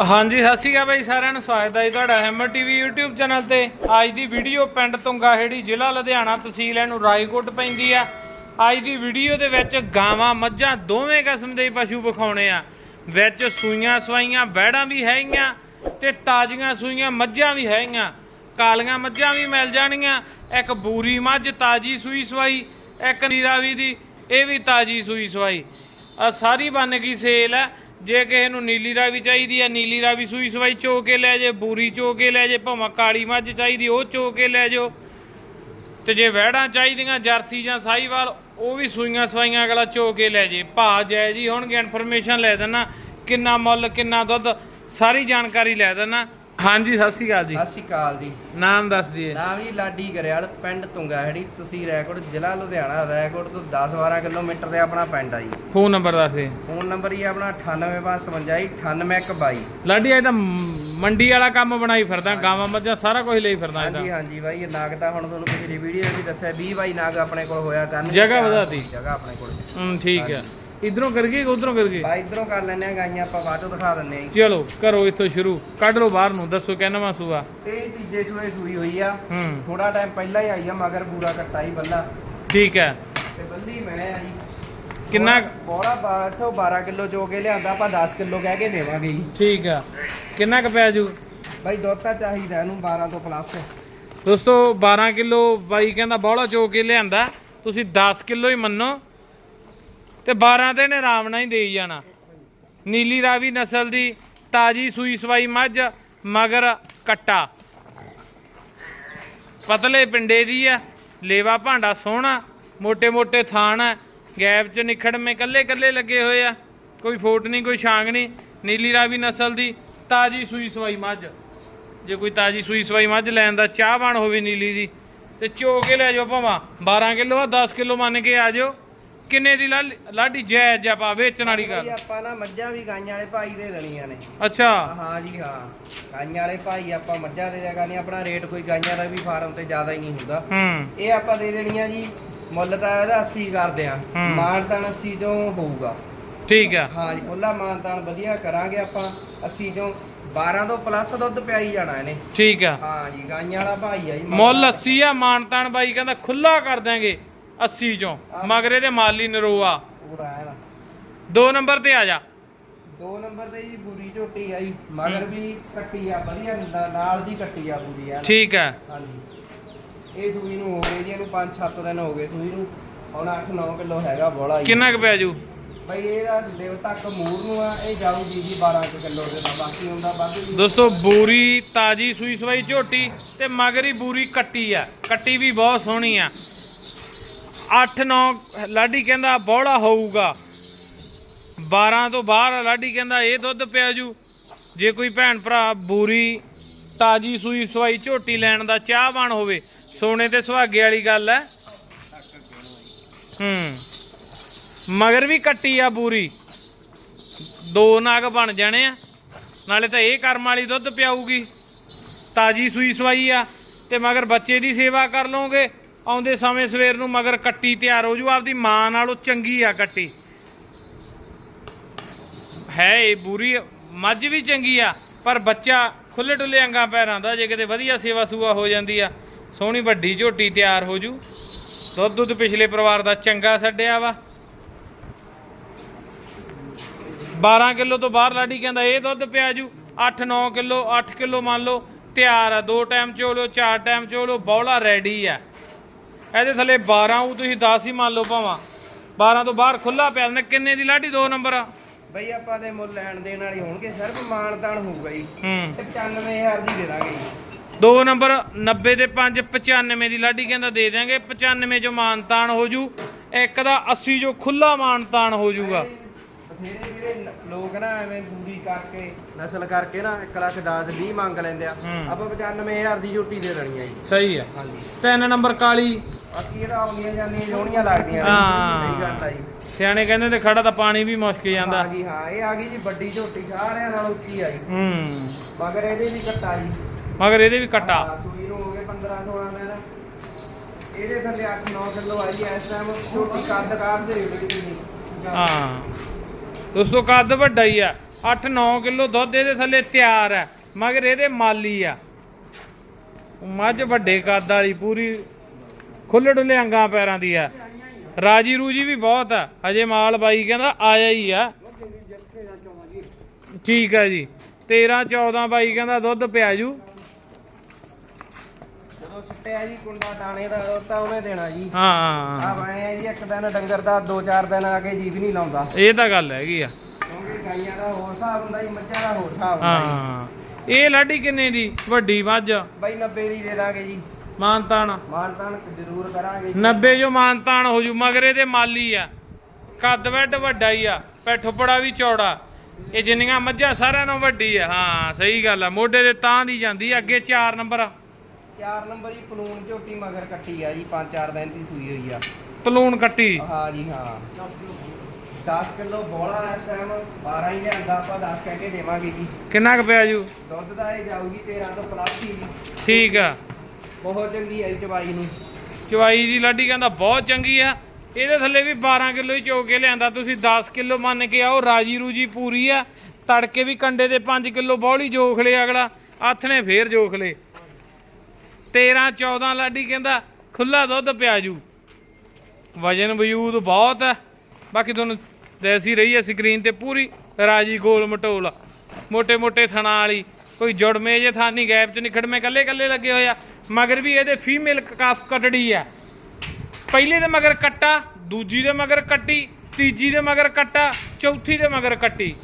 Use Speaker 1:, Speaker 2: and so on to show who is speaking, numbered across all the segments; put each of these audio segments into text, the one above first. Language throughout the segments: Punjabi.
Speaker 1: ਹਾਂਜੀ, ਸਤਿ ਸ਼੍ਰੀ ਅਕਾਲ ਬਾਈ ਸਾਰਿਆਂ ਨੂੰ, ਸਵਾਗਤ ਹੈ ਜੀ ਤੁਹਾਡਾ ਹੈਮਰ ਟੀਵੀ YouTube ਚੈਨਲ ਤੇ। ਅੱਜ ਦੀ ਵੀਡੀਓ ਪਿੰਡ ਤੁੰਗਾਹੇੜੀ ਜ਼ਿਲ੍ਹਾ ਲੁਧਿਆਣਾ ਤਹਿਸੀਲ ਇਹਨੂੰ ਰਾਏਕੋਟ ਪੈਂਦੀ ਆ। ਅੱਜ ਦੀ ਵੀਡੀਓ ਦੇ ਵਿੱਚ ਗਾਵਾਂ, ਮੱਝਾਂ, ਦੋਵੇਂ ਕਿਸਮ ਦੇ ਪਸ਼ੂ ਵਿਖਾਉਣੇ ਆ। ਵਿੱਚ ਸੂਈਆਂ ਸਵਾਈਆਂ, ਵਹਿੜਾਂ ਵੀ ਹੈਗੀਆਂ ਤੇ ਤਾਜ਼ੀਆਂ ਸੂਈਆਂ ਮੱਝਾਂ ਵੀ ਹੈਗੀਆਂ। ਕਾਲੀਆਂ ਮੱਝਾਂ ਵੀ ਮਿਲ ਜਾਣਗੀਆਂ। ਇੱਕ ਬੂਰੀ ਮੱਝ ਤਾਜ਼ੀ ਸੂਈ ਸਵਾਈ, ਇੱਕ ਨੀਰਾਵੀ ਦੀ, ਇਹ ਵੀ ਤਾਜ਼ੀ ਸੂਈ ਸਵਾਈ। ਆ ਸਾਰੀ ਬਣ ਗਈ ਸੇਲ ਹੈ। ਜੇ ਕਿਸੇ ਨੂੰ ਨੀਲੀ ਰਾਵੀ ਚਾਹੀਦੀ ਹੈ ਨੀਲੀ ਰਾਵੀ ਸੂਈ ਸਵਾਈ ਚੋ ਕੇ ਲੈ ਜੇ, ਬੂਰੀ ਚੋ ਕੇ ਲੈ ਜੇ, ਭਾਵੇਂ ਕਾਲੀ ਮੱਝ ਚਾਹੀਦੀ, ਉਹ ਚੋ ਕੇ ਲੈ ਜਾਓ ਤੇ ਜੇ ਵਹਿੜਾਂ ਚਾਹੀਦੀਆਂ, ਜਰਸੀ ਜਾਂ ਸਾਈਵਾਲ ਉਹ ਵੀ ਸੂਈਆਂ ਸਵਾਈਆਂ ਅਗਲਾ ਚੋ ਕੇ ਲੈ ਜੇ। ਭਾ ਜੈ ਜੀ ਹੋਣਗੇ ਇਨਫੋਰਮੇਸ਼ਨ ਲੈ ਦੇਣਾ ਕਿੰਨਾ ਮੁੱਲ, ਕਿੰਨਾ ਦੁੱਧ, ਸਾਰੀ ਜਾਣਕਾਰੀ ਲੈ ਦੇਣਾ ਹਾਂਜੀ ਸਤਿ ਸ਼੍ਰੀ ਅਕਾਲ ਜੀ।
Speaker 2: ਸਤਿ ਸ਼੍ਰੀ ਅਕਾਲ ਜੀ।
Speaker 1: ਨਾਮ ਦੱਸ ਦਈਏ।
Speaker 2: ਨਾਮ ਜੀ ਲਾਡੀ ਗਰੇਵਾਲ ਪਿੰਡ ਤੁੰਗਾਹੜੀ ਤੁਸੀਂ ਰੈਕੋਰਡ ਜ਼ਿਲ੍ਹਾ ਲੁਧਿਆਣਾ ਰੈਕੋਰਡ ਤੋਂ 10-12 ਕਿਲੋਮੀਟਰ ਤੇ ਆਪਣਾ ਪਿੰਡ ਆ ਜੀ।
Speaker 1: ਫੋਨ ਨੰਬਰ ਦੱਸ ਦੇ।
Speaker 2: ਫੋਨ ਨੰਬਰ ਹੀ ਆਪਣਾ 98555 98122
Speaker 1: ਲਾਡੀ ਇਹ ਤਾਂ ਮੰਡੀ ਵਾਲਾ ਕੰਮ ਬਣਾਈ ਫਿਰਦਾ ਗਾਵਾਂ ਮੱਝਾਂ ਸਾਰਾ ਕੁਝ ਲਈ ਫਿਰਦਾ
Speaker 2: ਹਾਂਜੀ ਹਾਂਜੀ ਬਾਈ ਇਹ ਨਾਗ ਤਾਂ ਹੁਣ ਤੁਹਾਨੂੰ ਪਿਛਲੀ ਵੀਡੀਓ ਵਿੱਚ ਦੱਸਿਆ 20 ਬਾਈ ਨਾਗ ਆਪਣੇ ਕੋਲ ਹੋਇਆ ਕਰਨ
Speaker 1: ਜਗ੍ਹਾ ਵਧਾਤੀ।
Speaker 2: ਜਗ੍ਹਾ ਆਪਣੇ ਕੋਲ।
Speaker 1: ਹਮ ਠੀਕ ਹੈ ਇਧਰੋਂ ਕਰ ਗਏ ਕਿ ਉਧਰੋਂ ਕਰ ਗਏ?
Speaker 2: ਬਾਈ ਇਧਰੋਂ ਕਰ ਲੈਣੇ ਆ ਗਾਈਆਂ ਆਪਾਂ ਬਾਅਦ ਦਿਖਾ ਦਿੰਨੇ ਆ ਜੀ।
Speaker 1: ਚਲੋ ਕਰੋ ਇੱਥੋਂ ਸ਼ੁਰੂ। ਕੱਢ ਲਓ ਬਾਹਰ ਨੂੰ ਦੱਸੋ ਕਿੰਨਵਾਂ ਸੂਆ?
Speaker 2: ਇਹ ਤੀਜੇ ਸੂਏ ਸੂਈ ਹੋਈ ਆ।
Speaker 1: ਹੂੰ।
Speaker 2: ਥੋੜਾ ਟਾਈਮ ਪਹਿਲਾਂ ਹੀ ਆਈ ਆ ਮਗਰ ਪੂਰਾ ਕੱਟਾ ਹੀ ਬੱਲਾ।
Speaker 1: ਠੀਕ ਹੈ।
Speaker 2: ਤੇ ਬੱਲੀ ਮੈਂ ਆ ਜੀ।
Speaker 1: ਕਿੰਨਾ
Speaker 2: ਬੋੜਾ ਬਾਠੋ 12 ਕਿਲੋ ਚੋ ਕੇ ਲਿਆਂਦਾ ਆਪਾਂ 10 ਕਿਲੋ ਕਹਿ ਕੇ ਦੇਵਾਂਗੇ ਜੀ।
Speaker 1: ਠੀਕ ਹੈ ਕਿੰਨਾ ਕੁ ਪਿਆ ਜੂ?
Speaker 2: ਬਾਈ ਦੁੱਧ ਤਾਂ ਚਾਹੀਦਾ ਇਹਨੂੰ 12 ਤੋਂ ਪਲੱਸ
Speaker 1: ਦੋਸਤੋ 12 ਕਿਲੋ ਬਾਈ ਕਹਿੰਦਾ ਬੌਲਾ ਚੋ ਕੇ ਲਿਆਂਦਾ। ਤੁਸੀਂ 10 ਕਿਲੋ ਹੀ ਮੰਨੋ। ਤੇ 12 ਦਿਨ ਆਰਾਮ ਨਾਲ ਹੀ ਦੇਈ ਜਾਣਾ। ਨੀਲੀ ਰਾਵੀ ਨਸਲ ਦੀ ਤਾਜੀ ਸੂਈ ਸਵਾਈ ਮੱਝ, ਮਗਰ ਕੱਟਾ। ਪਤਲੇ ਪਿੰਡੇ ਦੀ ਆ, ਲੇਵਾ ਭਾਂਡਾ ਸੋਹਣਾ ਮੋٹے ਮੋٹے ਥਾਣ ਹੈ ਗੈਪ 'ਚ ਨਿਖੜ ਮੇ ਕੱਲੇ ਕੱਲੇ ਲੱਗੇ ਹੋਏ ਆ। ਕੋਈ ਫੋਟ ਨਹੀਂ, ਕੋਈ ਛਾਂਗ ਨਹੀਂ। ਨੀਲੀ ਰਾਵੀ ਨਸਲ ਦੀ ਤਾਜੀ ਸੂਈ ਸਵਾਈ ਮੱਝ। ਜੇ ਕੋਈ ਤਾਜੀ ਸੂਈ ਸਵਾਈ ਮੱਝ ਲੈਣ ਦਾ ਚਾਹ ਬਾਣ ਹੋਵੇ ਨੀਲੀ ਦੀ, ਤੇ ਚੋ ਕੇ ਲੈ ਜਾਓ ਭਾਵਾ। 12 ਕਿਲੋ ਆ 10 ਕਿਲੋ ਮੰਨ ਕੇ ਆ ਜਾਓ। ਕਿੰਨੇ ਦੀ ਲਾਡੀ? ਜਾਇਜ਼ ਜਿਹਾ ਪਾ ਵੇਚਣ ਵਾਲੀ ਗੱਲ।
Speaker 2: ਆਪਾਂ ਨਾ ਮੱਝਾਂ ਵੀ ਗਾਈਆਂ ਵਾਲੇ ਭਾਈ ਦੇ ਦੇਣੀਆਂ ਨੇ।
Speaker 1: ਅੱਛਾ।
Speaker 2: ਹਾਂ ਜੀ ਹਾਂ। ਗਾਈਆਂ ਵਾਲੇ ਭਾਈ ਆਪਾਂ ਮੱਝਾਂ ਦੇ ਜਗ੍ਹਾ ਨਹੀਂ ਆਪਣਾ ਰੇਟ ਕੋਈ ਗਾਈਆਂ ਦਾ ਵੀ ਫਾਰਮ ਤੇ ਜ਼ਿਆਦਾ ਹੀ ਨਹੀਂ ਹੁੰਦਾ।
Speaker 1: ਹੂੰ।
Speaker 2: ਇਹ ਆਪਾਂ ਦੇ ਦੇਣੀਆਂ ਜੀ ਮੁੱਲ ਤਾਂ ਇਹਦਾ 80 ਕਰਦੇ ਆ। ਮਾਨਤਾਨ 80 ਤੋਂ ਹੋਊਗਾ।
Speaker 1: ਠੀਕ ਆ।
Speaker 2: ਹਾਂ ਜੀ ਖੁੱਲਾ ਮਾਨਤਾਨ ਵਧੀਆ ਕਰਾਂਗੇ ਆਪਾਂ 80 ਤੋਂ 12 ਤੋਂ ਪਲੱਸ ਦੁੱਧ ਪਿਆਈ ਜਾਣਾ ਇਹਨੇ।
Speaker 1: ਠੀਕ ਆ।
Speaker 2: ਹਾਂ ਜੀ ਗਾਈਆਂ ਵਾਲਾ ਭਾਈ ਆ ਜੀ
Speaker 1: ਮੁੱਲ 80 ਆ ਮਾਨਤਾਨ ਬਾਈ ਕਹਿੰਦਾ ਖੁੱਲਾ ਕਰ ਦਾਂਗੇ 80 ਚੋਂ। ਮਗਰੇ ਦੇ ਮਾਲੀ ਨਰੋਆ।
Speaker 2: ਪੂਰਾ ਹੈ ਨਾ
Speaker 1: ਦੋ ਨੰਬਰ ਤੇ ਆ ਜਾ।
Speaker 2: ਦੋ ਨੰਬਰ ਤੇ ਜੀ ਬੂਰੀ ਝੋਟੀ ਆਈ ਮਗਰ ਵੀ ਕੱਟੀ ਆ ਵਧੀਆ ਹੁੰਦਾ ਨਾਲ ਦੀ ਕੱਟੀ ਆ ਬੂਰੀ ਆ।
Speaker 1: ਠੀਕ ਆ
Speaker 2: ਹਾਂਜੀ। ਇਹ ਸੂਈ ਨੂੰ ਹੋ ਗਏ ਜੀ ਇਹਨੂੰ 5-7 ਦਿਨ ਹੋ ਗਏ ਸੂਈ ਨੂੰ। ਹੁਣ 8-9 ਕਿਲੋ ਹੈਗਾ ਬੋਲਾ ਜੀ।
Speaker 1: ਕਿੰਨਾ ਕੁ ਪਿਆ ਜੂ?
Speaker 2: ਬਈ ਇਹਦਾ ਲਿਵ ਤੱਕ ਮੂਰ ਨੂੰ ਆ ਇਹ ਜਾਊਗੀ ਜੀ 12 ਕੁ ਕਿਲੋ ਦੇ ਨਾਲ। ਬਾਕੀ ਹੁੰਦਾ ਵੱਧ ਵੀ।
Speaker 1: ਦੋਸਤੋ ਬੂਰੀ ਤਾਜੀ ਸੂਈ ਸਵਾਈ ਝੋਟੀ ਤੇ ਮਗਰੀ ਬੂਰੀ ਕੱਟੀ ਆ। ਕੱਟੀ ਵੀ ਬਹੁਤ ਸੋਹਣੀ ਆ। 8-9 ਲਾਡੀ ਕਹਿੰਦਾ ਬੋੜਾ ਹੋਊਗਾ। 12 ਤੋਂ ਬਾਹਰ ਲਾਡੀ ਕਹਿੰਦਾ ਇਹ ਦੁੱਧ ਪਿਆ ਜੂ। ਜੇ ਕੋਈ ਭੈਣ ਭਰਾ ਬੂਰੀ, ਤਾਜੀ ਸੂਈ ਸਵਾਈ ਝੋਟੀ ਲੈਣ ਦਾ ਚਾਹਵਾਨ ਹੋਵੇ, ਸੋਨੇ ਤੇ ਸੁਹਾਗੇ ਵਾਲੀ ਗੱਲ ਹੈ ਹੂੰ। ਮਗਰ ਵੀ ਕੱਟੀ ਆ ਬੂਰੀ। ਦੋ ਨਾਗ ਬਣ ਜਾਣੇ ਆ। ਨਾਲੇ ਤਾਂ ਇਹ ਕਰਮ ਵਾਲੀ ਦੁੱਧ ਪਿਆਊਗੀ। ਤਾਜੀ ਸੂਈ ਸਵਾਈ ਆ, ਤੇ ਮਗਰ ਬੱਚੇ ਦੀ ਸੇਵਾ ਕਰ ਲਓਗੇ। ਆਉਂਦੇ ਸਮੇਂ ਸਵੇਰ ਨੂੰ ਮਗਰ ਕੱਟੀ ਤਿਆਰ ਹੋ ਜੂ, ਆਪਦੀ ਮਾਂ ਨਾਲੋਂ ਚੰਗੀ ਆ ਕੱਟੀ। ਹੈ ਇਹ ਬੁਰੀ, ਮੱਝ ਵੀ ਚੰਗੀ ਆ, ਪਰ ਬੱਚਾ ਖੁੱਲੇ ਡੁੱਲੇ ਅੰਗਾਂ ਪੈਰਾਂ ਦਾ, ਜੇ ਕਿਤੇ ਵਧੀਆ ਸੇਵਾ ਸੂਆ ਹੋ ਜਾਂਦੀ ਆ, ਸੋਹਣੀ ਵੱਡੀ ਝੋਟੀ ਤਿਆਰ ਹੋ ਜੂ। ਦੁੱਧ ਦੁੱਧ ਪਿਛਲੇ ਪਰਿਵਾਰ ਦਾ ਚੰਗਾ ਛੱਡਿਆ ਵਾ। 12 ਕਿਲੋ ਤੋਂ ਬਾਹਰ ਲਾਡੀ ਕਹਿੰਦਾ, ਇਹ ਦੁੱਧ ਪਿਆ ਜੂ 8-9 ਕਿਲੋ 8 ਕਿਲੋ ਮੰਨ ਲਓ, ਤਿਆਰ ਆ, ਦੋ ਟਾਈਮ ਚੋ ਲਓ ਚਾਰ ਟਾਈਮ ਚੋ ਲਓ ਬੌਲਾ ਰੈਡੀ ਆ। ਇਹਦੇ ਥੱਲੇ 12 ਉਹ ਤੁਸੀਂ 10 ਹੀ ਮੰਨ ਲਓ ਭਾਵਾਂ। 12 ਤੋਂ ਬਾਹਰ ਖੁੱਲਾ ਪਿਆ ਨੇ ਕਿੰਨੇ ਦੀ ਲਾਡੀ? ਦੋ ਨੰਬਰ ਆ।
Speaker 2: ਬਈ ਆਪਾਂ ਦੇ ਮੁੱਲ ਲੈਣ ਦੇਣ ਵਾਲੀ ਹੋਣਗੇ ਸਿਰਫ ਮਾਨਤਾਨ ਹੋਊਗਾ ਜੀ।
Speaker 1: ਹੂੰ।
Speaker 2: ਤੇ 95000 ਦੀ ਦੇ ਦਾਂਗੇ ਜੀ।
Speaker 1: ਦੋ ਨੰਬਰ 90 ਦੇ 5 95 ਦੀ ਲਾਡੀ ਕਹਿੰਦਾ ਦੇ ਦਿਆਂਗੇ। 95 ਜੋ ਮਾਨਤਾਨ ਹੋ ਜੂ ਇੱਕ ਦਾ 80 ਜੋ ਖੁੱਲਾ ਮਾਨਤਾਨ ਹੋ ਜੂਗਾ।
Speaker 2: ਜਿਹੜੇ ਲੋਕ ਨਾ ਐਵੇਂ ਬੂਰੀ ਕਰਕੇ ਨਸਲ ਕਰਕੇ ਨਾ 1 ਲੱਖ 10 20 ਮੰਗ ਲੈਂਦੇ ਆ। ਆਪਾਂ 95000 ਦੀ ਝੋਟੀ ਦੇ ਦੇਣੀ ਆ ਜੀ।
Speaker 1: ਸਹੀ ਆ।
Speaker 2: ਹਾਂਜੀ।
Speaker 1: ਤਿੰਨ ਨੰਬਰ ਕਾਲੀ
Speaker 2: ਬਾਕੀ ਇਹਦਾ ਆਉਂਦੀਆਂ ਜਾਂਦੀਆਂ ਸੋਹਣੀਆਂ ਲੱਗਦੀਆਂ ਨੇ।
Speaker 1: ਹਾਂ।
Speaker 2: ਸਹੀ ਗੱਲ ਆ ਜੀ।
Speaker 1: ਸਿਆਣੇ ਕਹਿੰਦੇ ਤੇ ਖੜਾ ਤਾਂ ਪਾਣੀ ਵੀ ਮੁਸ਼ਕ ਜਾਂਦਾ।
Speaker 2: ਹਾਂ ਜੀ ਹਾਂ ਇਹ ਆ ਗਈ ਜੀ ਵੱਡੀ ਝੋਟੀ ਸਾਰਿਆਂ ਨਾਲ ਉੱਚੀ ਆ ਜੀ।
Speaker 1: ਹੂੰ।
Speaker 2: ਮਗਰ ਇਹਦੇ ਵੀ ਕੱਟਾ ਜੀ।
Speaker 1: ਮਗਰ ਇਹਦੇ ਵੀ ਕੱਟਾ।
Speaker 2: ਹਾਂ, ਸੂਈ ਨੂੰ ਹੋ ਗਏ 15 16 ਦਿਨ। ਇਹਦੇ ਥੱਲੇ 8 9 ਕਿਲੋ ਆਈ ਹੈ ਇਸ ਟਾਈਮ ਛੋਟੀ ਕੱਦ ਕਾਰ ਦੇ ਰੇਟ ਕਿੰਨੀ
Speaker 1: ਹਾਂ। ਦੋਸਤੋ ਕੱਦ ਵੱਡਾ ਹੀ ਆ। 8-9 ਕਿਲੋ ਦੁੱਧ ਇਹਦੇ ਥੱਲੇ ਤਿਆਰ ਹੈ ਮਗਰ ਇਹਦੇ ਮਾਲੀ ਆ। ਮੱਝ ਵੱਡੇ ਕੱਦ ਵਾਲੀ ਪੂਰੀ ਖੁੱਲ੍ਹ ਡੁੱਲੇ ਅੰਗਾਂ ਪੈਰਾਂ ਦੀ ਆ। ਰਾਜੀ ਰੂਜੀ ਵੀ ਬਹੁਤ ਆ। ਹਜੇ ਮਾਲ ਬਾਈ ਕਹਿੰਦਾ ਆਇਆ ਹੀ ਆ। ਠੀਕ ਆ ਜੀ। 13 14 ਬਾਈ ਕਹਿੰਦਾ ਦੁੱਧ ਪਿਆ ਜੂ।
Speaker 2: ਜਦੋਂ ਛੱਟਿਆ ਜੀ ਕੁੰਡਾ ਟਾਣੇ ਦਾ ਉਹ ਤਾਂ ਉਹਨੇ ਦੇਣਾ ਜੀ।
Speaker 1: ਹਾਂ
Speaker 2: ਆ ਬਾਏ ਜੀ ਇੱਕ ਦਿਨ ਡੰਗਰ ਦਾ ਦੋ ਚਾਰ ਦਿਨ ਆ ਕੇ ਜੀਵ ਨਹੀਂ ਲਾਉਂਦਾ।
Speaker 1: ਇਹ ਤਾਂ ਗੱਲ ਹੈਗੀ ਆ।
Speaker 2: ਕਿਉਂਕਿ ਗਾਈਆਂ ਦਾ ਹੋਰ ਹਿਸਾਬ ਹੁੰਦਾ ਜੀ ਮੱਝਾਂ ਦਾ ਹੋਰ ਹਿਸਾਬ ਹੁੰਦਾ ਜੀ।
Speaker 1: ਹਾਂ। ਇਹ ਲਾਡੀ ਕਿੰਨੇ ਦੀ? ਵੱਡੀ ਮੱਝ?
Speaker 2: ਬਾਈ 90 ਦੀ ਦੇ ਦਾਂਗੇ ਜੀ।
Speaker 1: ਮਾਨਤਾਨ।
Speaker 2: ਮਾਨਤਾਨ ਜ਼ਰੂਰ ਕਰਾਂਗੇ ਜੀ।
Speaker 1: 90 ਜੋ ਮਾਨਤਾਨ ਹੋ ਜੂ ਮਗਰ ਇਹਦੇ ਮਾਲੀ ਆ। ਕੱਦ ਵੱਡ ਵੱਡਾ ਹੀ ਆ ਪੈਠੋਪੜਾ ਵੀ ਚੌੜਾ। ਇਹ ਜਿੰਨੀਆਂ ਮੱਝਾਂ ਸਾਰਿਆਂ ਨਾਲੋਂ ਵੱਡੀ ਆ। ਹਾਂ ਸਹੀ ਗੱਲ ਆ ਮੋਢੇ ਦੇ ਤਾਂ ਦੀ ਜਾਂਦੀ ਆ ਅੱਗੇ 4 ਨੰਬਰ
Speaker 2: ਚਾਰ ਨੰਬਰ ਜੀ ਪਲੂਣ ਝੋਟੀ ਮਗਰ ਕੱਟੀ ਆ ਜੀ 5-4 ਦਿਨ ਦੀ ਸੂਈ ਹੋਈ ਆ।
Speaker 1: ਤਲੂਣ ਕੱਟੀ।
Speaker 2: ਹਾਂ ਜੀ ਹਾਂ। 10 ਕਿਲੋ ਬੋਲਾ ਇਸ ਟਾਈਮ 12 ਹੀ ਲਿਆਂਦਾ ਆਪਾਂ 10 ਕਹਿ ਕੇ ਦੇਵਾਂਗੇ ਜੀ।
Speaker 1: ਕਿੰਨਾ ਕੁ ਪਿਆ ਜੂ?
Speaker 2: ਦੁੱਧ ਦਾ ਇਹ ਜਾਊਗੀ 13 ਤੋਂ ਪਲੱਸ ਹੀ ਜੀ।
Speaker 1: ਠੀਕ ਆ।
Speaker 2: ਬਹੁਤ ਚੰਗੀ ਆਈ ਚਵਾਈ ਨੂੰ।
Speaker 1: ਚਵਾਈ ਦੀ ਲਾਡੀ ਕਹਿੰਦਾ ਬਹੁਤ ਚੰਗੀ ਆ। ਇਹਦੇ ਥੱਲੇ ਵੀ 12 ਕਿਲੋ ਹੀ ਚੋਗ ਕੇ ਲਿਆਂਦਾ। ਤੁਸੀਂ 10 ਕਿਲੋ ਮੰਨ ਕੇ ਆਓ, ਰਾਜੀ ਰੂਜੀ ਪੂਰੀ ਆ। ਤੜਕੇ ਵੀ ਕੰਡੇ ਦੇ 5 ਕਿਲੋ ਬੌਲੀ ਜੋਖ ਲੇ ਅਗਲਾ। ਆਥਣੇ ਫੇਰ ਜੋਖ ਲੇ 13 14 ਲਾਡੀ ਕਹਿੰਦਾ ਖੁੱਲਾ ਦੁੱਧ ਪਿਆਜੂ। ਵਜਨ ਵਜੂਦ ਬਹੁਤ ਹੈ ਬਾਕੀ ਤੁਹਾਨੂੰ ਦੇਸੀ ਰਹੀ ਹੈ ਸਕਰੀਨ ਤੇ ਪੂਰੀ। ਰਾਜੀ ਗੋਲ ਮਟੋਲ ਮੋਟੇ ਮੋਟੇ ਥਣਾ ਵਾਲੀ। ਕੋਈ ਜੁੜਮੇ ਜੇ ਥਾਂ ਨਹੀਂ ਗੈਪ ਚ ਨਹੀਂ ਖੜਮੇ ਕੱਲੇ ਕੱਲੇ ਲੱਗੇ ਹੋਏ ਆ। ਮਗਰ ਵੀ ਇਹਦੇ ਫੀਮੇਲ ਕਾਫ ਕਟੜੀ ਆ। ਪਹਿਲੇ ਦੇ ਮਗਰ ਕੱਟਾ ਦੂਜੀ ਦੇ ਮਗਰ ਕੱਟੀ ਤੀਜੀ ਦੇ ਮਗਰ ਕੱਟਾ ਚੌਥੀ ਦੇ ਮਗਰ ਕੱਟੀ।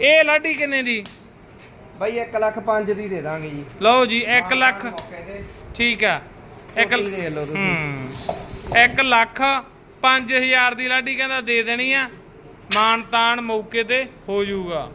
Speaker 1: ਇਹ ਲਾਡੀ ਕਿੰਨੇ ਦੀ?
Speaker 2: ਬਾਈ 1 ਲੱਖ 5 ਦੀ ਦੇ ਦਾਂਗੇ ਜੀ।
Speaker 1: ਲਓ ਜੀ 1 ਲੱਖ। ਠੀਕ ਆ। ਇੱਕ
Speaker 2: ਝੋਟੀ ਦੇਖ ਲਓ ਤੁਸੀਂ।
Speaker 1: ਹੂੰ। 1 ਲੱਖ 5000 ਦੀ ਲਾਡੀ ਕਹਿੰਦਾ ਦੇ ਦੇਣੀ ਆ। ਮਾਨ ਤਾਨ ਮੌਕੇ ਤੇ ਹੋ ਜਾਊਗਾ।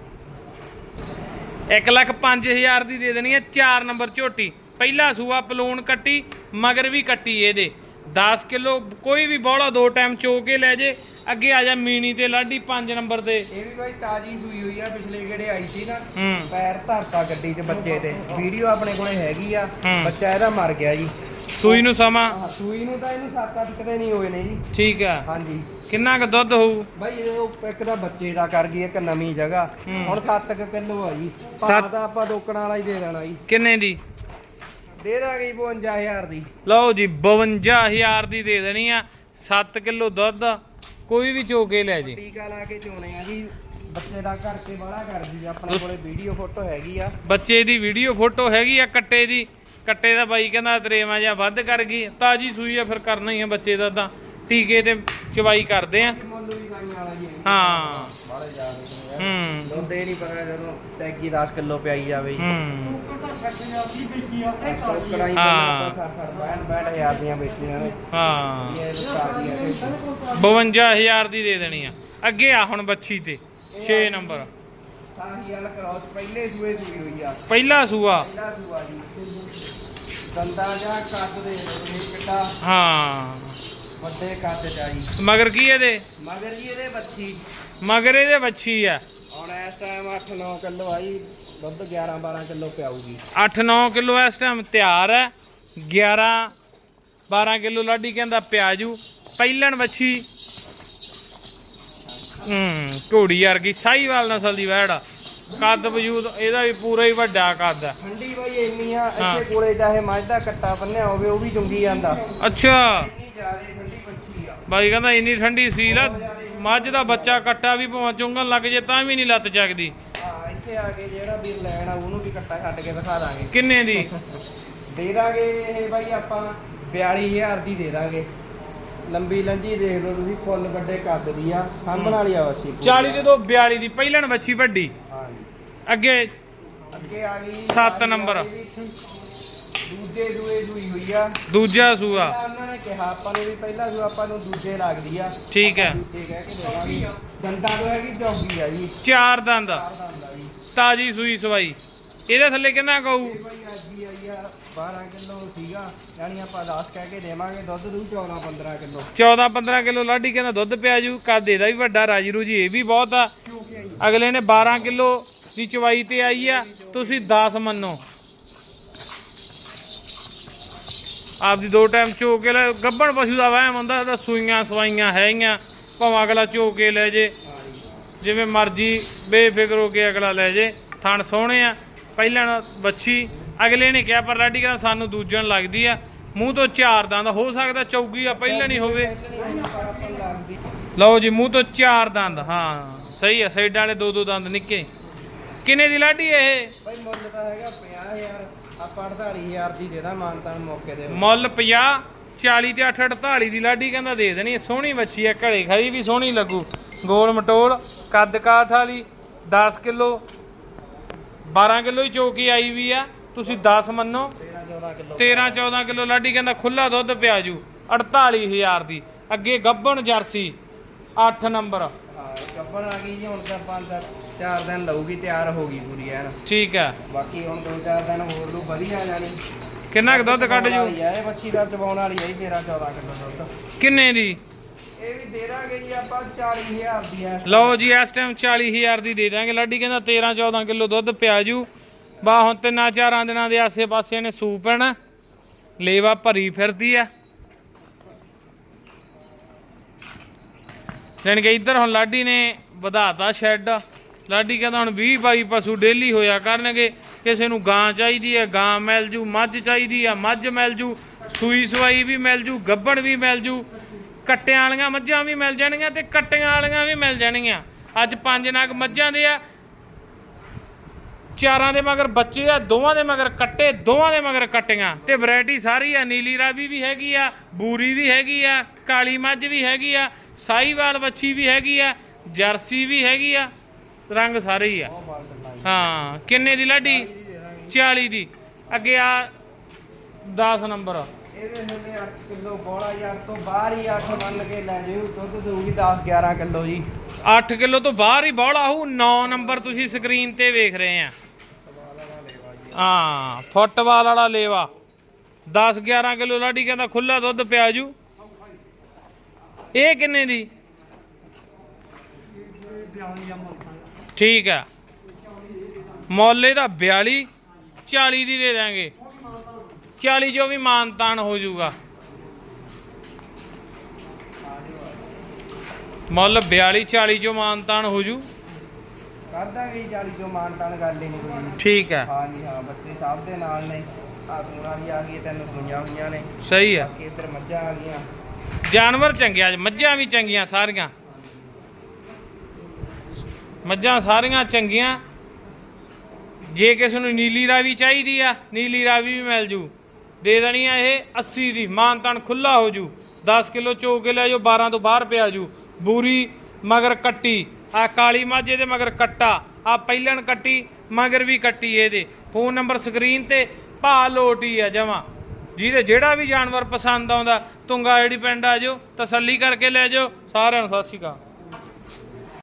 Speaker 1: 1 ਲੱਖ 5000 ਦੀ ਦੇ ਦੇਣੀ ਆ 4 ਨੰਬਰ ਝੋਟੀ। ਪਹਿਲਾ ਸੂਆ ਪਲੂਣ ਕੱਟੀ ਮਗਰ ਵੀ ਕੱਟੀ ਇਹਦੇ। 10 ਕਿਲੋ ਕੋਈ ਵੀ ਬੋਲਾ ਦੋ ਟਾਈਮ ਚੋ ਕੇ ਲੈ ਜੇ ਅੱਗੇ ਆ ਜਾ ਮੀਣੀ ਤੇ ਲਾਡੀ 5 ਨੰਬਰ ਤੇ।
Speaker 2: ਇਹ ਵੀ ਬਾਈ ਤਾਜੀ ਸੂਈ ਹੋਈ ਆ ਪਿਛਲੇ ਕਿਹੜੇ ਆਈ ਸੀ ਨਾ
Speaker 1: ਹੂੰ।
Speaker 2: ਪੈਰ ਧਰਤਾ ਗੱਡੀ 'ਚ ਬੱਚੇ ਤੇ। ਵੀਡੀਓ ਆਪਣੇ ਕੋਲੇ ਹੈਗੀ ਆ
Speaker 1: ਹੂੰ।
Speaker 2: ਬੱਚਾ ਇਹਦਾ ਮਰ ਗਿਆ ਜੀ।
Speaker 1: ਸੂਈ ਨੂੰ ਸਮਾਂ?
Speaker 2: ਸੂਈ ਨੂੰ ਤਾਂ ਇਹਨੂੰ 7-8 ਕਿਤੇ ਨਹੀਂ ਹੋਏ ਨੇ ਜੀ।
Speaker 1: ਠੀਕ ਆ।
Speaker 2: ਹਾਂਜੀ।
Speaker 1: ਕਿੰਨਾ ਕੁ ਦੁੱਧ ਹੋਊ?
Speaker 2: ਬਾਈ ਇਹ ਉਹ ਇੱਕ ਦਾ ਬੱਚੇ ਦਾ ਕਰ ਗਈ ਇੱਕ ਨਵੀਂ ਜਗ੍ਹਾ।
Speaker 1: ਹੂੰ।
Speaker 2: ਹੁਣ 7 ਕਿਲੋ ਆ ਜੀ।
Speaker 1: ਸੱਤ-
Speaker 2: ਭਾਅ ਤਾਂ ਆਪਾਂ ਦੋਕਣ ਵਾਲਾ ਹੀ ਦੇ ਦੇਣਾ ਜੀ।
Speaker 1: ਕਿੰਨੇ ਦੀ?
Speaker 2: ਦੇ ਦਾਂਗੇ ਜੀ 52000 ਦੀ।
Speaker 1: ਲਓ ਜੀ 52000 ਦੀ ਦੇ ਦੇਣੀ ਆ। 7 ਕਿਲੋ ਦੁੱਧ ਕੋਈ ਵੀ ਚੋ ਕੇ ਲੈ ਜੇ।
Speaker 2: ਟੀਕਾ ਲਾ ਕੇ ਚੋਣੇ ਆ ਜੀ। ਬੱਚੇ ਦਾ ਕਰਕੇ ਬਾਹਲਾ ਕਰਦੀ ਆ ਆਪਣੇ ਕੋਲੇ ਵੀਡੀਓ ਫੋਟੋ ਹੈਗੀ ਆ।
Speaker 1: ਬੱਚੇ ਦੀ ਵੀਡੀਓ ਫੋਟੋ ਹੈਗੀ ਆ ਕੱਟੇ ਦੀ। ਕੱਟੇ ਦਾ ਬਾਈ ਕਹਿੰਦਾ ਤਰੇਵਾ ਜਾਂ ਵੱਧ ਕਰ ਗਈ ਤਾਜੀ ਸੂਈ ਆ ਫਿਰ ਕਰਨਾ ਹੀ ਆ ਬੱਚੇ ਦਾ ਤਾਂ। ਟੀਕੇ ਤੇ ਚਵਾਈ ਕਰਦੇ ਆ। ਹਾਂ। ਹੂੰ।
Speaker 2: ਦੁੱਧ ਇਹ ਨਹੀਂ ਪਤਾ ਜਦੋਂ ਟੈਗੀ 10 ਕਿਲੋ ਪਿਆਈ ਜਾਵੇ
Speaker 1: ਹੂੰ।
Speaker 2: ਕੜਾਈ
Speaker 1: ਹਾਂ।
Speaker 2: ਆਪਾਂ 60 60 62 ਹਜ਼ਾਰ ਦੀਆਂ ਵੇਚੀਆਂ ਨੇ।
Speaker 1: ਹਾਂ।
Speaker 2: ਇਹ ਸਾਰੀਆਂ ਨੇ
Speaker 1: 52000 ਦੀ ਦੇ ਦੇਣੀ ਆ। ਅੱਗੇ ਆ ਹੁਣ ਬੱਚੀ ਤੇ। 6 ਨੰਬਰ।
Speaker 2: ਸਾਹੀ ਵਾਲਾ ਕ੍ਰਾਸ ਪਹਿਲੇ ਸੂਏ ਸੂਈ ਹੋਈ ਆ।
Speaker 1: ਪਹਿਲਾ ਸੂਆ।
Speaker 2: ਪਹਿਲਾ ਸੂਆ ਜੀ। ਦੰਦਾ ਜਾਂ ਕੱਦ ਦੇ ਕਿੱਡਾ
Speaker 1: ਹਾਂ।
Speaker 2: ਵੱਡੇ ਕੱਦ
Speaker 1: ਮਗਰ ਕੀ ਇਹਦੇ?
Speaker 2: ਮਗਰ ਜੀ ਇਹਦੇ ਬੱਚੀ
Speaker 1: ਮਗਰ ਇਹਦੇ ਬੱਚੀ ਆ।
Speaker 2: ਹੁਣ ਇਸ ਟਾਈਮ 8-9 ਕਿਲੋ ਆਈ ਦੁੱਧ 11-12 ਕਿਲੋ ਪਿਆਊਗੀ।
Speaker 1: 8-9 ਕਿਲੋ ਇਸ ਟਾਈਮ ਤਿਆਰ ਹੈ। 11 12 ਕਿਲੋ ਲਾਡੀ ਕਹਿੰਦਾ ਪਿਆਜੂ। ਪਹਿਲਣ ਵੱਛੀ ਹੂੰ। ਘੋੜੀ ਵਰਗੀ ਸਾਈਵਾਲ ਨਸਲ ਦੀ ਵੈੜ ਆ। ਕੱਦ ਵਜੂਦ ਇਹਦਾ ਵੀ ਪੂਰਾ ਹੀ ਵੱਡਾ ਕੱਦ ਹੈ
Speaker 2: ਠੰਡੀ ਬਾਈ ਇੰਨੀ ਆ
Speaker 1: ਹਾਂ।
Speaker 2: ਇੱਥੇ ਕੋਲੇ ਚਾਹੇ ਮੱਝ ਦਾ ਕੱਟਾ ਬੰਨਿਆ ਹੋਵੇ ਉਹ ਵੀ ਚੁੰਗੀ ਜਾਂਦਾ।
Speaker 1: ਅੱਛਾ।
Speaker 2: ਇੰਨੀ ਜ਼ਿਆਦਾ ਠੰਡੀ ਬੱਚੀ ਆ।
Speaker 1: ਬਾਈ ਕਹਿੰਦਾ ਇੰਨੀ ਠੰਡੀ ਸੀ ਨਾ ਮੱਝ ਦਾ ਬੱਚਾ ਕੱਟਾ ਵੀ ਭਾਵੇਂ ਚੁੰਗਣ ਲੱਗ ਜੇ ਤਾਂ ਵੀ ਨਹੀਂ ਲੱਤ ਚੱਕਦੀ।
Speaker 2: ਹਾਂ ਇੱਥੇ ਆ ਕੇ ਜਿਹੜਾ ਵੀਰ ਲੈਣ ਆ ਉਹਨੂੰ ਵੀ ਕੱਟਾ ਛੱਡ ਕੇ ਦਿਖਾ ਦਾਂਗੇ।
Speaker 1: ਕਿੰਨੇ ਦੀ?
Speaker 2: ਦੇ ਦਾਂਗੇ ਇਹ ਬਾਈ ਆਪਾਂ 42000 ਦੀ ਦੇ ਦਾਂਗੇ। ਲੰਬੀ ਲੰਜੀ ਦੇਖ ਲਓ ਤੁਸੀਂ ਫੁੱਲ ਵੱਡੇ ਕੱਦ ਦੀ ਆ ਸਾਂਭਣ ਵਾਲੀ ਆ ਵਸੀ
Speaker 1: 40 ਦੇ ਤੋਂ 42 ਦੀ ਪਹਿਲਣ ਵੱਛੀ ਵੱਡੀ। ਅੱਗੇ
Speaker 2: ਅੱਗੇ ਆ ਗਈ
Speaker 1: ਸੱਤ ਨੰਬਰ।
Speaker 2: ਦੂਜੇ ਦੂਏ ਦੂਈ ਹੋਈ ਆ।
Speaker 1: ਦੂਜਾ ਸੂਆ।
Speaker 2: ਉਹਨਾਂ ਨੇ ਕਿਹਾ ਆਪਾਂ ਨੂੰ ਵੀ ਪਹਿਲਾ ਸੂ ਆਪਾਂ ਨੂੰ ਦੂਜੇ ਲੱਗਦੀ ਆ।
Speaker 1: ਠੀਕ ਹੈ।
Speaker 2: ਦੂਜੇ ਕਹਿ ਕੇ ਦੇਵਾਂਗੇ। ਦੰਦਾਂ ਤੋਂ ਹੈਗੀ ਚੌਗੀ ਆ ਜੀ।
Speaker 1: ਚਾਰ ਦੰਦ। ਤਾਜੀ ਸੂਈ ਸਵਾਈ। ਇਹਦੇ ਥੱਲੇ ਕਿੰਨਾ ਕਹੂ
Speaker 2: ਇਹ ਬਾਈ ਅੱਜ ਹੀ ਆਈ ਆ 12 ਕਿਲੋ ਸੀਗਾ ਯਾਨੀ ਆਪਾਂ 10 ਕਹਿ ਕੇ ਦੇਵਾਂਗੇ ਦੁੱਧ ਦੂ 14 15 ਕਿਲੋ।
Speaker 1: 14 15 ਕਿਲੋ ਲਾਡੀ ਕਹਿੰਦਾ ਦੁੱਧ ਪਿਆ ਜੂ ਕੱਦ ਇਹਦਾ ਵੀ ਵੱਡਾ ਰਾਜੀ ਰੂਜੀ ਇਹ ਵੀ ਬਹੁਤ ਆ। ਅਗਲੇ ਨੇ 12 ਕਿਲੋ ਦੀ ਚਵਾਈ ਤੇ ਆਈ ਆ ਤੁਸੀਂ 10 ਮੰਨੋ। ਆਪਦੀ ਦੋ ਟਾਈਮ ਚੋ ਕੇ ਲੈ ਗੱਬਣ ਪਸ਼ੂ ਦਾ ਵਹਿਮ ਹੁੰਦਾ ਇਹਦਾ ਸੂਈਆਂ ਸਵਾਈਆਂ ਹੈਗੀਆਂ ਭਾਵੇਂ ਅਗਲਾ ਚੋ ਕੇ ਲੈ ਜੇ। ਜਿਵੇਂ ਮਰਜ਼ੀ ਬੇਫਿਕਰ ਹੋ ਕੇ ਅਗਲਾ ਲੈ ਜੇ ਥਣ ਸੋਹਣੇ ਆ। ਪਹਿਲਾਂ ਬੱਚੀ ਅਗਲੇ ਨੇ ਕਿਹਾ ਪਰ ਲਾਡੀ ਕਹਿੰਦਾ ਸਾਨੂੰ ਦੂਜਣ ਲੱਗਦੀ ਆ। ਮੂੰਹ ਤੋਂ ਚਾਰ ਦੰਦ ਹੋ ਸਕਦਾ ਚੌਗੀ ਆ ਪਹਿਲਾਂ ਨਹੀਂ ਹੋਵੇ। ਲਓ ਜੀ ਮੂੰਹ ਤੋਂ ਚਾਰ ਦੰਦ ਹਾਂ ਸਹੀ ਆ ਸਾਈਡਾਂ ਵਾਲੇ ਦੋ ਦੋ ਦੰਦ ਨਿੱਕੇ। ਕਿੰਨੇ ਦੀ ਲਾਡੀ ਇਹ?
Speaker 2: ਭਾਈ ਮੁੱਲ ਤਾਂ ਹੈਗਾ 50000 ਆਪਾਂ 48000 ਦੀ ਦੇ ਦਾਂ ਮਾਨਤਾਨ ਮੌਕੇ ਦੇ
Speaker 1: ਮੁੱਲ 50 40 ਤੇ 8 48 ਦੀ ਲਾਡੀ ਕਹਿੰਦਾ ਦੇ ਦੇਣੀ ਸੋਹਣੀ ਬੱਚੀ ਆ ਘਰੇ ਖੜੀ ਵੀ ਸੋਹਣੀ ਲੱਗੂ। ਗੋਲ ਮਟੋਲ ਕੱਦ ਕਾਠ ਵਾਲੀ 10 ਕਿਲੋ 12 ਕਿਲੋ ਹੀ ਚੋਕੀ ਆਈ ਵੀ ਆ ਤੁਸੀਂ 10 ਮੰਨੋ।
Speaker 2: 13 14 ਕਿਲੋ
Speaker 1: 13 14 ਕਿਲੋ ਲਾਡੀ ਕਹਿੰਦਾ ਖੁੱਲਾ ਦੁੱਧ ਪਿਆਜੂ 48000 ਦੀ। ਅੱਗੇ ਗੱਬਣ ਜਰਸੀ 8 ਨੰਬਰ।
Speaker 2: ਕੱਪਣ ਆ ਗਈ ਜੀ ਹੁਣ ਤਾਂ ਪੰਜ ਚਾਰ ਦਿਨ ਲਊਗੀ ਤਿਆਰ ਹੋ ਗਈ ਪੂਰੀ ਐਨ।
Speaker 1: ਠੀਕ ਹੈ।
Speaker 2: ਬਾਕੀ ਹੁਣ ਦੋ ਚਾਰ ਦਿਨ ਹੋਰ ਲੂ ਵਧੀਆ ਜਾਣੀ।
Speaker 1: ਕਿੰਨਾ ਕੁ ਦੁੱਧ ਕੱਢ ਜੂ?
Speaker 2: ਇਹ ਬੱਚੀ ਦਾ ਚਬਾਉਣ ਵਾਲੀ ਹੈ 13 14 ਕਿਲੋ ਦੁੱਧ।
Speaker 1: ਕਿੰਨੇ ਦੀ?
Speaker 2: ਇਹ ਵੀ ਦੇ ਦਾਂਗੇ ਜੀ ਆਪਾਂ 40000 ਦੀ ਹੈ
Speaker 1: ਲਓ ਜੀ, ਇਸ ਟਾਈਮ 40000 ਦੀ ਦੇ ਦਾਂਗੇ। ਲਾਡੀ ਕਹਿੰਦਾ 13 14 ਕਿਲੋ ਦੁੱਧ ਪਿਆਜੂ ਬਾ ਹੁਣ ਤਿੰਨਾਂ ਚਾਰਾਂ ਦਿਨਾਂ ਦੇ ਆਸੇ-ਪਾਸੇ ਨੇ ਸੂਪ ਪੈਣਾ ਲੇਵਾ ਭਰੀ ਫਿਰਦੀ ਆ ਜਾਣੀ ਕਿ ਇੱਧਰ ਹੁਣ ਲਾਡੀ ਨੇ ਵਧਾਤਾ ਸ਼ੈੱਡ। ਲਾਡੀ ਕਹਿੰਦਾ ਹੁਣ 20 22 ਪਸ਼ੂ ਡੇਲੀ ਹੋਇਆ ਕਰਨਗੇ। ਕਿਸੇ ਨੂੰ ਗਾਂ ਚਾਹੀਦੀ ਹੈ, ਗਾਂ ਮਿਲ ਜੂ, ਮੱਝ ਚਾਹੀਦੀ ਆ ਮੱਝ ਮਿਲ ਜੂ, ਸੂਈ ਸਵਾਈ ਵੀ ਮਿਲ ਜੂ, ਗੱਬਣ ਵੀ ਮਿਲ ਜੂ। ਕੱਟਿਆਂ ਵਾਲੀਆਂ ਮੱਝਾਂ ਵੀ ਮਿਲ ਜਾਣਗੀਆਂ ਤੇ ਕੱਟਿਆਂ ਵਾਲੀਆਂ ਵੀ ਮਿਲ ਜਾਣਗੀਆਂ ਅੱਜ ਪੰਜ ਨਗ ਮੱਝਾਂ ਦੇ ਆ। ਚਾਰਾਂ ਦੇ ਮਗਰ ਬੱਚੇ ਆ, ਦੋਵਾਂ ਦੇ ਮਗਰ ਕੱਟੇ, ਦੋਵਾਂ ਦੇ ਮਗਰ ਕੱਟੀਆਂ। ਤੇ ਵੈਰਾਈਟੀ ਸਾਰੀ ਆ, ਨੀਲੀ ਰਾਵੀ ਵੀ ਹੈਗੀ ਆ, ਬੂਰੀ ਵੀ ਹੈਗੀ ਆ, ਕਾਲੀ ਮੱਝ ਵੀ ਹੈਗੀ ਆ ਸਾਈਵਾਲ ਵੱਛੀ ਵੀ ਹੈਗੀ ਆ, ਜਰਸੀ ਵੀ ਹੈਗੀ ਆ, ਰੰਗ ਸਾਰੇ ਹੀ ਆ। ਹਾਂ, ਕਿੰਨੇ ਦੀ ਲਾਡੀ? 40 ਦੀ। ਅੱਗੇ ਆ 10 ਨੰਬਰ।
Speaker 2: ਇਹਦੇ ਹਲੇ 8 ਕਿਲੋ ਬੋਲਾ ਯਾਰ ਤੋਂ ਬਾਹਰ ਹੀ 8 ਮੰਨ ਕੇ ਲੈ ਜਿਓ ਦੁੱਧ ਦੇਊਗੀ 10 11 ਕਿਲੋ ਜੀ।
Speaker 1: 8 ਕਿਲੋ ਤੋਂ ਬਾਹਰ ਹੀ ਬੌਲਾ ਹੋਊ 9 ਨੰਬਰ ਤੁਸੀਂ ਸਕਰੀਨ ਤੇ ਵੇਖ ਰਹੇ ਆ। ਹਾਂ, ਫੁੱਟਬਾਲ ਵਾਲਾ ਲੇਵਾ। 10 11 ਕਿਲੋ ਲਾਡੀ ਕਹਿੰਦਾ ਖੁੱਲਾ ਦੁੱਧ ਪਿਆ ਜੂ। ਇਹ ਕਿੰਨੇ ਦੀ? ਠੀਕ ਆ। ਮੁੱਲ ਦਾ 42 40 ਦੀ ਦੇ ਦਾਂਗੇ 40 ਜੋ ਵੀ ਮਾਨਤਾਨ ਹੋ ਜਾਊਗਾ। ਮੁੱਲ 42 40 ਜੋ ਮਾਨਤਾਨ ਹੋ ਜੂ।
Speaker 2: ਕਰ ਦਾਂਗੇ ਜੀ 40 ਜੋ ਮਾਨਤਾਨ ਹੀ ਨਹੀਂ ਕੋਈ
Speaker 1: ਠੀਕ ਹੈ।
Speaker 2: ਹਾਂ ਜੀ ਹਾਂ ਬੱਚੇ ਸਭ ਦੇ ਨਾਲ ਨੇ। ਆ ਸੂਣ ਵਾਲੀ ਆ ਗਈ ਹੈ, ਤਿੰਨ ਸੂਈਆਂ ਹੋਈਆਂ ਨੇ।
Speaker 1: ਸਹੀ ਆ
Speaker 2: ਬਾਕੀ ਇੱਧਰ ਮੱਝਾਂ ਆ ਗਈਆਂ।
Speaker 1: ਜਾਨਵਰ ਚੰਗੇ ਅੱਜ ਮੱਝਾਂ ਵੀ ਚੰਗੀਆਂ ਸਾਰੀਆਂ। ਮੱਝਾਂ ਸਾਰੀਆਂ ਚੰਗੀਆਂ। ਜੇ ਕਿਸੇ ਨੂੰ ਨੀਲੀ ਰਾਵੀ ਚਾਹੀਦੀ ਆ ਨੀਲੀ ਰਾਵੀ ਵੀ ਮਿਲ ਜੂ। ਦੇ ਦੇਣੀ ਆ ਇਹ 80 ਦੀ। ਮਾਨਤਨ ਖੁੱਲਾ ਹੋ ਜੂ। 10 ਕਿਲੋ ਚੋ ਕੇ ਲੈ ਜਾਓ 12 ਤੋਂ ਬਾਹਰ ਪਿਆ ਜੂ। ਬੂਰੀ ਮਗਰ ਕੱਟੀ। ਆ ਕਾਲੀ ਮਾਝੇ ਦੇ ਮਗਰ ਕੱਟਾ। ਆ ਪਹਿਲਣ ਕੱਟੀ, ਮਗਰ ਵੀ ਕੱਟੀ ਇਹਦੇ। ਫੋਨ ਨੰਬਰ ਸਕਰੀਨ ਤੇ ਭਾ ਲੋਟੀ ਆ ਜਮਾ। ਜਿਹਦੇ ਜਿਹੜਾ ਵੀ ਜਾਨਵਰ ਪਸੰਦ ਆਉਂਦਾ, ਤੁੰਗਾ ਜਿਹੜੀ ਪਿੰਡ ਆ ਜਾਓ, ਤਸੱਲੀ ਕਰਕੇ ਲੈ ਜਾਓ। ਸਾਰਿਆਂ ਨੂੰ ਸਤਿ ਸ਼੍ਰੀ ਅਕਾਲ।